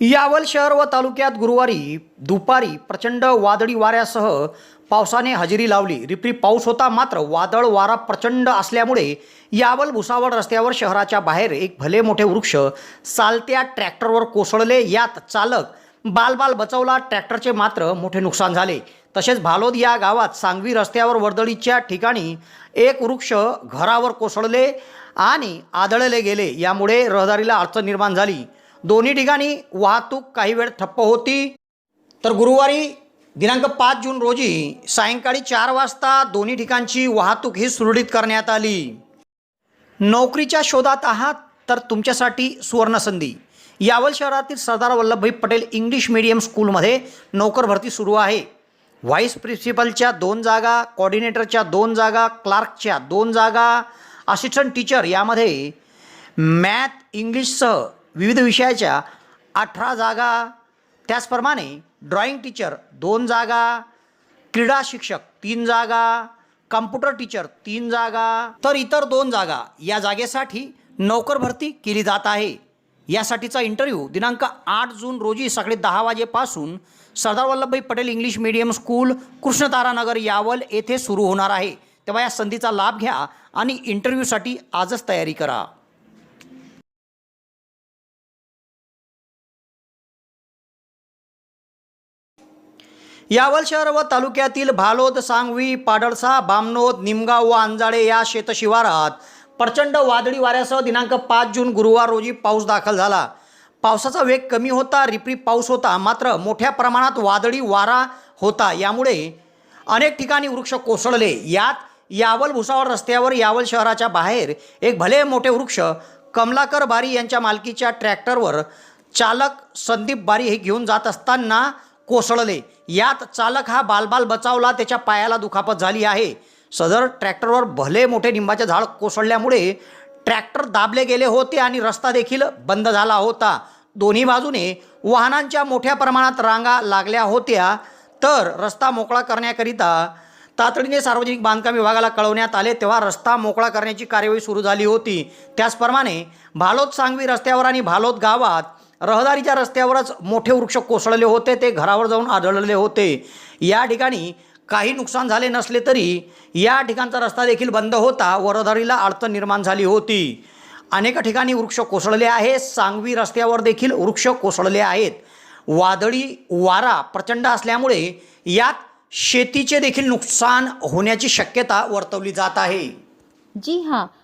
यावल शहर व तालुक्यात गुरुवारी दुपारी प्रचंड वादळी वाऱ्यासह पावसाने हजेरी लावली. रिपरिप पाऊस होता मात्र वादळ वारा प्रचंड असल्यामुळे यावल भुसावळ रस्त्यावर शहराच्या बाहेर एक भले मोठे वृक्ष चालत्या ट्रॅक्टरवर कोसळले. यात चालक बालबाल बचवला. ट्रॅक्टरचे मात्र मोठे नुकसान झाले. तसेच भालोद या गावात सांगवी रस्त्यावर वर्दळीच्या ठिकाणी एक वृक्ष घरावर कोसळले आणि आदळले गेले. यामुळे रहदारीला अडचण निर्माण झाली. दोन्ही ठिकाणी वाहतूक काही वेळ ठप्प होती. तर गुरुवारी दिनांक पाच जून रोजी सायंकाळी चार वाजता दोन्ही ठिकाणची वाहतूक ही सुरळीत करण्यात आली. नोकरीच्या शोधात आहात तर तुमच्यासाठी सुवर्णसंधी. यावल शहरातील सरदार वल्लभभाई पटेल इंग्लिश मीडियम स्कूलमध्ये नोकर भरती सुरू आहे. व्हाईस प्रिन्सिपलच्या दोन जागा कॉर्डिनेटरच्या दोन जागा क्लार्कच्या दोन जागा असिस्टंट टीचर यामध्ये मॅथ इंग्लिशसह विविध विषयाच्या अठरा जागा. त्याचप्रमाणे ड्रॉइंग टीचर दोन जागा क्रीडा शिक्षक तीन जागा कम्प्युटर टीचर तीन जागा तर इतर दोन जागा या जागेसाठी नोकर भरती केली जात आहे. यासाठीचा इंटरव्ह्यू दिनांक आठ जून रोजी सकाळी दहा वाजेपासून Sardar Vallabhbhai Patel English medium school Krishnataranagar Yawal येथे सुरू होणार आहे. तेव्हा या संधीचा लाभ घ्या आणि इंटरव्ह्यूसाठी आजच तयारी करा. यावल शहर व तालुक्यातील भालोद सांगवी पाडळसा बामनोद निमगाव व अंजाळे या शेतशिवारात प्रचंड वादळी वाऱ्यासह दिनांक पाच जून गुरुवार रोजी पाऊस दाखल झाला. पावसाचा वेग कमी होता रिपरिप पाऊस होता मात्र मोठ्या प्रमाणात वादळी वारा होता. यामुळे अनेक ठिकाणी वृक्ष कोसळले. यात यावल भुसावळ रस्त्यावर यावल शहराच्या बाहेर एक भले मोठे वृक्ष कमलाकर बारी यांच्या मालकीच्या ट्रॅक्टरवर चालक संदीप बारी हे घेऊन जात असताना कोसळले. यात चालक हा बालबाल बचावला त्याच्या पायाला दुखापत झाली आहे. सदर ट्रॅक्टरवर भले मोठे निंबाचे झाड कोसळल्यामुळे ट्रॅक्टर दाबले गेले होते आणि रस्ता देखील बंद झाला होता. दोन्ही बाजूने वाहनांच्या मोठ्या प्रमाणात रांगा लागल्या होत्या. तर रस्ता मोकळा करण्याकरिता तातडीने सार्वजनिक बांधकाम विभागाला कळवण्यात आले तेव्हा रस्ता मोकळा करण्याची कार्यवाही सुरू झाली होती. त्याचप्रमाणे भालोद सांगवी रस्त्यावर आणि भालोद गावात रहदारीच्या रस्त्यावरच मोठे वृक्ष कोसळले होते ते घरावर जाऊन आढळले होते. या ठिकाणी काही नुकसान झाले नसले तरी या ठिकाणचा रस्ता देखील बंद होता व रहदारीला अडचण निर्माण झाली होती. अनेक ठिकाणी वृक्ष कोसळले आहे सांगवी रस्त्यावर देखील वृक्ष कोसळले आहेत. वादळी वारा प्रचंड असल्यामुळे यात शेतीचे देखील नुकसान होण्याची शक्यता वर्तवली जात आहे. जी हां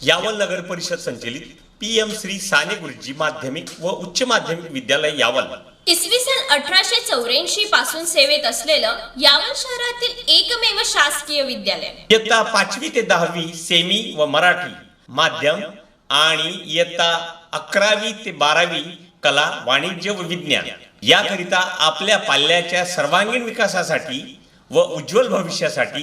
यावल नगर परिषद संचलित पी एम श्री साने गुरुजी माध्यमिक व उच्च माध्यमिक विद्यालय यावल. इसवी सन अठराशे चौऱ्याऐंशी पासून सेवेत असलेलं यावल शहरातील एकमेव शासकीय विद्यालय. इयत्ता पाचवी ते दहावी सेमी व मराठी माध्यम आणि इयत्ता अकरावी ते बारावी कला वाणिज्य व विज्ञान याकरिता आपल्या पाल्याच्या सर्वांगीण विकासासाठी व उज्ज्वल भविष्यासाठी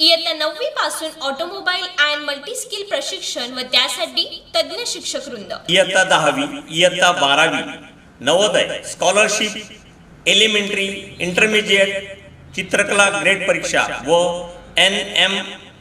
इयत्ता नववी पासून ऑटोमोबाईल अँड मल्टी स्किल प्रशिक्षण व त्यासाठी तज्ज्ञ शिक्षक वृंद. इयत्ता दहावी इयत्ता बारावी नवोदय स्कॉलरशिप एलिमेंटरी इंटरमिजिएट चित्रकला ग्रेड परीक्षा व एन एम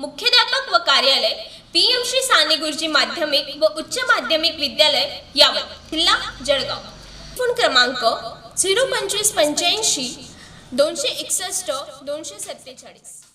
मुख्याध्यापक व कार्यालय पीएम श्री साने गुरुजी माध्यमिक व उच्च माध्यमिक विद्यालय यावत किल्ला जळगाव. फोन क्रमांक झिरो पंचवीस पंच्याऐंशी दोनशे एकसष्ट दोनशे सत्तेचाळीस.